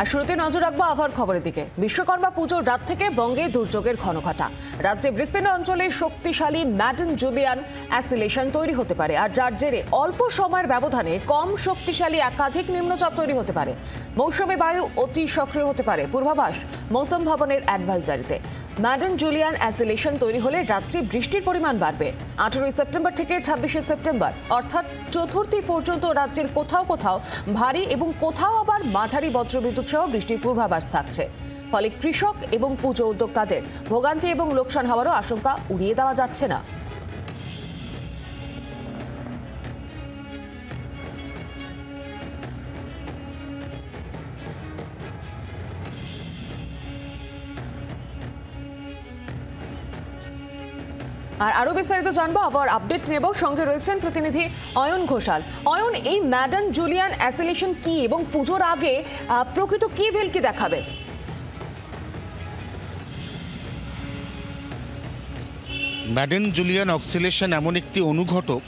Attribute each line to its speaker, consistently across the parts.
Speaker 1: আর শুরুতে নজর রাখব আবহাওয়ার খবরের দিকে। বিশ্বকর্মা পুজোর রাত থেকে বঙ্গে দুর্যোগের ঘনঘটা। রাজ্যে বিস্তীর্ণ অঞ্চলে শক্তিশালী ম্যাডেন জুলিয়ান অ্যাসিলেশন তৈরি হতে পারে আর যার জেরে অল্প সময়ের ব্যবধানে কম শক্তিশালী একাধিক নিম্নচাপ তৈরি হতে পারে। মৌসুমী বায়ু অতি সক্রিয় হতে পারে পূর্বাভাস মৌসুম ভবনের অ্যাডভাইজারিতে ম্যাডেন জুলিয়ান অ্যাসিলেশন তৈরি হলে রাজ্যে বৃষ্টির পরিমাণ বাড়বে। আঠেরোই সেপ্টেম্বর থেকে ছাব্বিশে সেপ্টেম্বর, অর্থাৎ চতুর্থী পর্যন্ত রাজ্যের কোথাও কোথাও ভারী এবং কোথাও আবার মাঝারি বজ্রবিদ্যুৎ সহ বৃষ্টির পূর্বাভাস থাকছে। ফলে কৃষক এবং পুজো উদ্যোক্তাদের ভোগান্তি এবং লোকসান হওয়ারও আশঙ্কা উড়িয়ে দেওয়া যাচ্ছে না। আর আরও বিস্তারিত জানব, আবার আপডেট নেব। সঙ্গে রয়েছেন প্রতিনিধি অয়ন ঘোষাল। অয়ন, এই ম্যাডান জুলিয়ান অ্যাসিলেশন কি এবং পুজোর আগে প্রকৃত কি ভেলকি দেখাবে?
Speaker 2: ম্যাডেন জুলিয়ান অক্সিলেশন এমন একটি অনুঘটক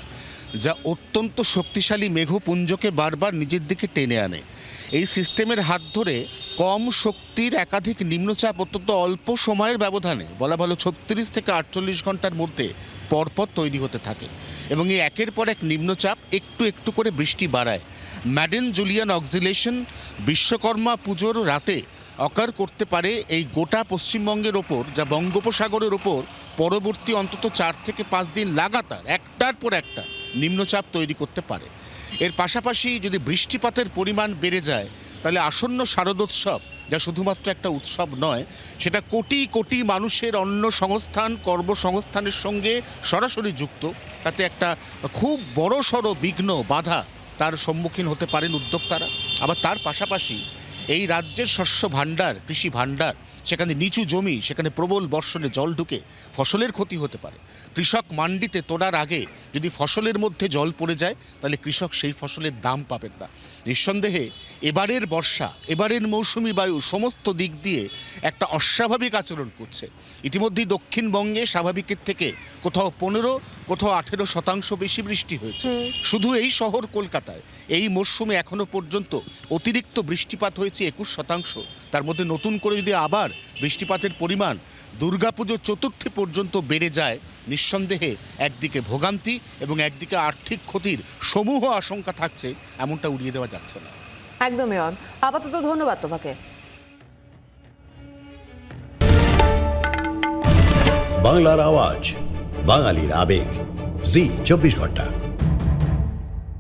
Speaker 2: যা অত্যন্ত শক্তিশালী মেঘপুঞ্জকে বারবার নিজের দিকে টেনে আনে। এই সিস্টেমের হাত ধরে কম শক্তির একাধিক নিম্নচাপ অত্যন্ত অল্প সময়ের ব্যবধানে, বলা ভালো ছত্রিশ থেকে আটচল্লিশ ঘণ্টার মধ্যে পরপর তৈরি হতে থাকে এবং এই একের পর এক নিম্নচাপ একটু একটু করে বৃষ্টি বাড়ায়। ম্যাডেন জুলিয়ান অক্সিলেশন বিশ্বকর্মা পুজোর রাতে অকার করতে পারে এই গোটা পশ্চিমবঙ্গের ওপর, যা বঙ্গোপসাগরের ওপর পরবর্তী অন্তত চার থেকে পাঁচ দিন লাগাতার একটার পর একটা নিম্নচাপ তৈরি করতে পারে। এর পাশাপাশি যদি বৃষ্টিপাতের পরিমাণ বেড়ে যায় তাহলে আসন্ন শারদোৎসব, যা শুধুমাত্র একটা উৎসব নয়, সেটা কোটি কোটি মানুষের অন্য সংস্থান কর্মসংস্থানের সঙ্গে সরাসরি যুক্ত। তাতে একটা খুব বড়সড় বিঘ্ন বাধা তার সম্মুখীন হতে পারেন উদ্যোক্তারা। আবার তার পাশাপাশি এই রাজ্যের শস্য ভাণ্ডার কৃষি ভাণ্ডার সেখানে নিচু জমি সেখানে প্রবল বর্ষণে জল ঢুকে ফসলের ক্ষতি হতে পারে। কৃষক মান্ডিতে তোলার আগে যদি ফসলের মধ্যে জল পড়ে যায় তাহলে কৃষক সেই ফসলের দাম পাবেন না। নিঃসন্দেহে এবারের বর্ষা এবারের মৌসুমি বায়ু সমস্ত দিক দিয়ে একটা অস্বাভাবিক আচরণ করছে। ইতিমধ্যেই দক্ষিণবঙ্গে স্বাভাবিকের থেকে কোথাও পনেরো কোথাও আঠেরো শতাংশ বেশি বৃষ্টি হয়েছে। শুধু এই শহর কলকাতায় এই মরশুমে এখনও পর্যন্ত অতিরিক্ত বৃষ্টিপাত হয়েছে। একুশ শতাংশ। তার মধ্যে নতুন করে যদি আবার বৃষ্টিপাতের পরিমাণ দুর্গাপুজো চতুর্থী পর্যন্ত বেড়ে যায় নিঃসন্দেহে একদিকে ভোগান্তি এবং একদিকে আর্থিক ক্ষতির সমূহ আশঙ্কা থাকছে এমনটা উড়িয়ে দেওয়া যাচ্ছে না।
Speaker 1: একদমই অয়ন আপাতত ধন্যবাদ তোমাকে।
Speaker 3: বাংলার আওয়াজ বাঙালির আবেগ। জি চব্বিশ ঘণ্টা।